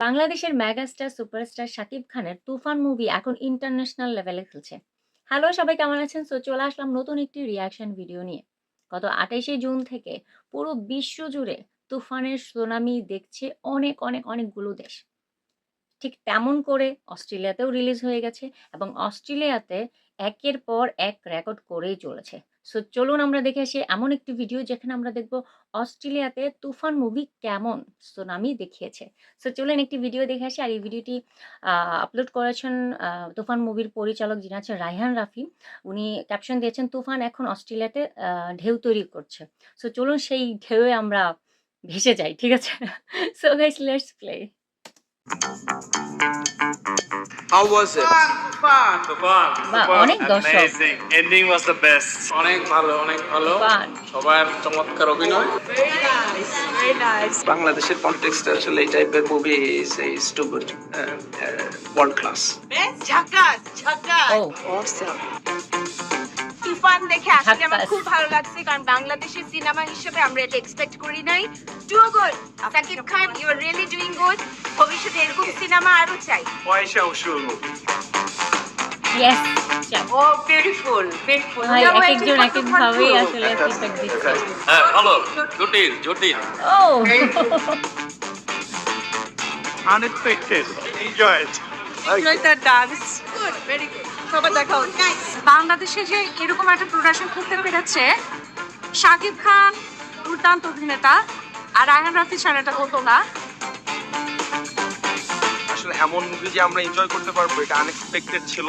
বাংলাদেশের megastar superstar Shakib খানের 'তুফান' movie এখন ইন্টারন্যাশনাল লেভেলে খেলছে। হ্যালো সবাই কেমন আছেন? সো চলে আসলাম নতুন একটি রিয়াকশন ভিডিও নিয়ে। গত ২৮শে জুন থেকে পুরো বিশ্ব জুড়ে তুফানের সুনামি দেখছে অনেক, অনেক, অনেকগুলো দেশ। ঠিক তেমন করে অস্ট্রেলিয়াতেও রিলিজ হয়ে গেছে এবং অস্ট্রেলিয়াতে একের পর এক রেকর্ড করেই চলেছে। সো চলুন আমরা দেখে আসি এমন একটি ভিডিও যেখানে আমরা দেখব অস্ট্রেলিয়াতে 'তুফান' মুভি কেমন সুনামি দেখিয়েছে। সো চলুন একটি ভিডিও দেখে আসি। আর এই ভিডিওটি আপলোড করেছেন 'তুফান' মুভির পরিচালক যিনি আছেন রায়হান রাফি। উনি ক্যাপশন দিয়েছেন, 'তুফান' এখন অস্ট্রেলিয়াতে ঢেউ তৈরি করছে। সো চলুন সেই ঢেউয়ে আমরা ভেসে যাই। ঠিক আছে? So guys let's play. How was it? Fun, fun. বাহ! অনেক দর্শক। Amazing ending was the best অনেক ভালো অনেক ভালো তুফান। সবার চমৎকার অভিনয় Very nice, very nice. বাংলাদেশের কনটেক্সটে আসলে এই টাইপের movie is too good world class. Oh Awesome. Toofan দেখে আসলে আমার খুব ভালো লাগছে কারণ বাংলাদেশের সিনেমা হিসেবে আমরা এটা এক্সপেক্ট করি নাই। Too good Shakib Khan you are really doing good ভবিষ্যতে এরকম সিনেমা আরও চাই। পয়সা উসুল। ইয়েস। ও বিউটিফুল বিউটিফুল ভাই একেকজন একেকভাবেই আসলে ফিডব্যাক দিচ্ছে। হ্যাঁ ভালো। জটিল। জটিল ও। Unexpected enjoyed the dance good very good সবার দেখা নাইস বাংলাদেশে যে এরকম একটা প্রোডাকশন করতে পেরেছে শাকিব খান দুর্দান্ত অভিনেতা আর রায়হান রাফি ছাড়া এটা হতো না। আসলে এমন মুভি যে আমরা এনজয় করতে পারব এটা আনএক্সপেক্টেড ছিল।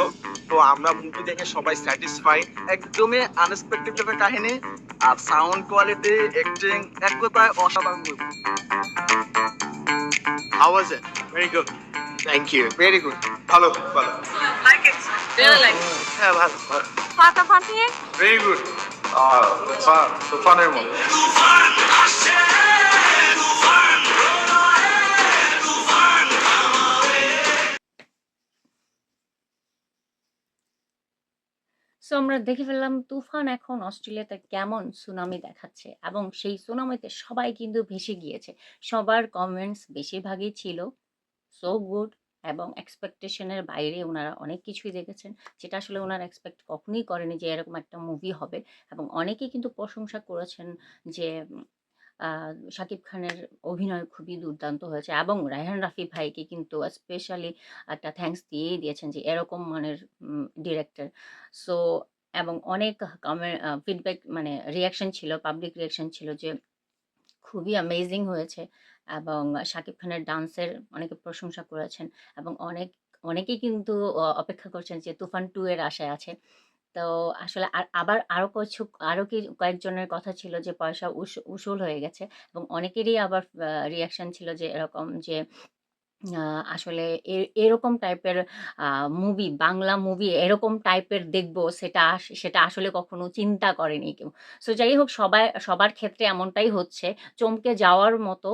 তো আমরা মুভি দেখে সবাই স্যাটিসফাই একদমই আনএক্সপেক্টেড একটা কাহিনী আর সাউন্ড কোয়ালিটি অ্যাক্টিং এক কথায় অসাধারণ movie how was it very good thank you very good ভালো ভালো। লাইক ইট রিয়েলি লাইক হ্যাঁ ভালো ভালো। ভেরি গুড তুফান তুফানের মতো। সো আমরা দেখে ফেললাম তুফান এখন অস্ট্রেলিয়াতে কেমন সুনামি দেখাচ্ছে এবং সেই সুনামিতে সবাই কিন্তু ভেসে গিয়েছে। সবার কমেন্টস বেশিরভাগই ছিল সো গুড এবং এক্সপেকটেশনের বাইরে ওনারা অনেক কিছুই দেখেছেন। যেটা আসলে ওনারা এক্সপেক্ট কখনোই করেনি যে এরকম একটা মুভি হবে। এবং অনেকেই কিন্তু প্রশংসা করেছেন যে শাকিব খানের অভিনয় খুবই দুর্দান্ত হয়েছে এবং রায়হান রাফি ভাইকে কিন্তু স্পেশালি একটা থ্যাঙ্কস দিয়েই দিয়েছেন যে এরকম মানের ডিরেক্টর সো এবং অনেক কমেন্ট ফিডব্যাক মানে রিয়াকশন ছিল পাবলিক রিয়াকশন ছিল যে খুবই অ্যামেজিং হয়েছে। এবং শাকিব খানের ডান্সের অনেকে প্রশংসা করেছেন এবং অনেক, অনেকেই কিন্তু অপেক্ষা করছেন যে তুফান 2 এর আশায় আছে। তো আসলে আর, আবার আরও কিছু আরও কি, কয়েকজনের কথা ছিল যে পয়সা উস, উসুল হয়ে গেছে এবং অনেকেরই আবার, আ রিঅ্যাকশন ছিল যে এরকম যে আসলে এরকম টাইপের মুভি বাংলা মুভি এরকম টাইপের দেখব সেটা সেটা আসলে কখনো চিন্তা করেনি কেউ। সো যাই হোক সবাই, সবার ক্ষেত্রে এমনটাই হচ্ছে। চমকে যাওয়ার মতো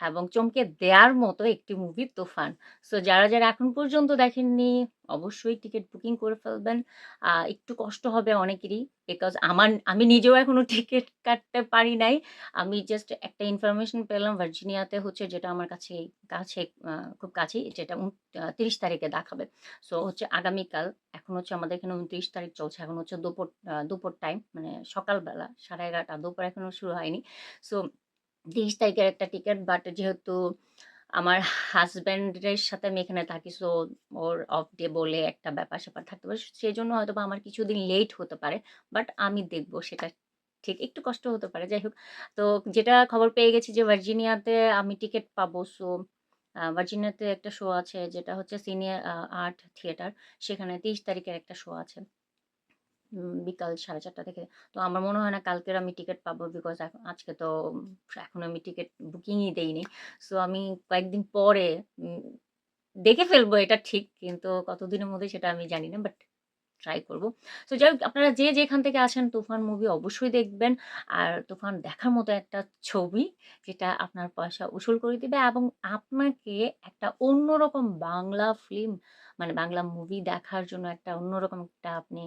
এবং চমকে দেয়ার মতো একটি মুভি 'তুফান'। সো যারা, যারা এখন পর্যন্ত দেখেননি অবশ্যই টিকিট বুকিং করে ফেলবেন। একটু কষ্ট হবে অনেকেরই। বিকজ আমার আমি নিজেও এখনও টিকিট কাটতে পারি নাই। আমি জাস্ট একটা ইনফরমেশন পেলাম ভার্জিনিয়াতে হচ্ছে যেটা আমার কাছে কাছে খুব কাছেই যেটা ৩০ তারিখে দেখাবে। সো হচ্ছে আগামীকাল। এখন হচ্ছে আমাদের এখানে ২৯ তারিখ চলছে। এখন হচ্ছে দুপুর দুপুর টাইম মানে সকালবেলা 11:30 দুপুর এখনও শুরু হয়নি। সো ৩০ তারিখের একটা টিকিট বাট যেহেতু আমার হাজব্যান্ডের সাথে আমি এখানে থাকি সো ওর অফ ডে বলে একটা ব্যাপার-স্যাপার থাকতে পারে। সেই জন্য হয়তো বা আমার কিছুদিন লেট হতে পারে। বাট আমি দেখব সেটা ঠিক একটু কষ্ট হতে পারে। যাই হোক, তো যেটা খবর পেয়ে গেছি যে ভার্জিনিয়াতে আমি টিকিট পাবো। সো ভার্জিনিয়াতে একটা শো আছে যেটা হচ্ছে সিনিয়র আর্ট থিয়েটার। সেখানে ৩০ তারিখের একটা শো আছে। উম সাড়ে 4:30 থেকে। তো আমার মনে হয় না কালকের আমি টিকিট পাবো বিকজ আজকে তো এখনও আমি টিকিট বুকিংই দেইনি। সো আমি কয়েকদিন পরে দেখে ফেলব এটা ঠিক। কিন্তু কতদিনের মধ্যে সেটা আমি জানি না। বাট ট্রাই করব। সো যাই হোক, আপনারা যে যেখান থেকে আসেন 'তুফান' মুভি অবশ্যই দেখবেন। আর 'তুফান' দেখার মতো একটা ছবি, যেটা আপনার পয়সা উসুল করে দিবে এবং আপনাকে একটা অন্যরকম বাংলা ফিল্ম মানে বাংলা মুভি দেখার জন্য একটা অন্যরকম একটা আপনি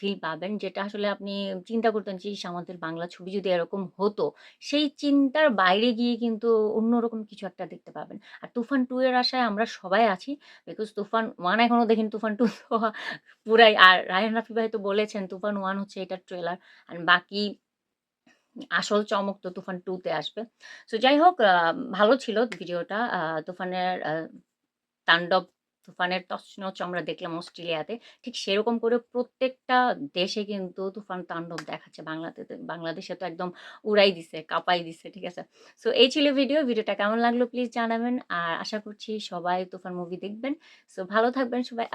ফিল পাবেন। যেটা আসলে আপনি চিন্তা করতেন যে আমাদের বাংলা ছবি যদি এরকম হতো। সেই চিন্তার বাইরে গিয়ে কিন্তু অন্যরকম কিছু একটা দেখতে পাবেন। আর তুফান টু এর আশায় আমরা সবাই আছি। বিকজ তুফান ওয়ান এখনও দেখেন, তুফান টু তো পুরাই। আর রায়হান রাফি ভাই তো বলেছেন, তুফান ওয়ান হচ্ছে এটার ট্রেলার আর বাকি আসল চমক তো তুফান টুতে আসবে। সো যাই হোক ভালো ছিল ভিডিওটা। তুফানের তাণ্ডব তুফানের তছনছ আমরা দেখলাম অস্ট্রেলিয়াতে। ঠিক সেরকম করে প্রত্যেকটা দেশে কিন্তু তুফান তাণ্ডব দেখাচ্ছে। বাংলাতে, বাংলাদেশে তো একদম উড়াই দিছে, কাঁপাই দিছে, ঠিক আছে? সো এই ছিল ভিডিও ভিডিওটা কেমন লাগল প্লিজ জানাবেন। আর আশা করছি সবাই তুফান মুভি দেখবেন। সো ভালো থাকবেন সবাই।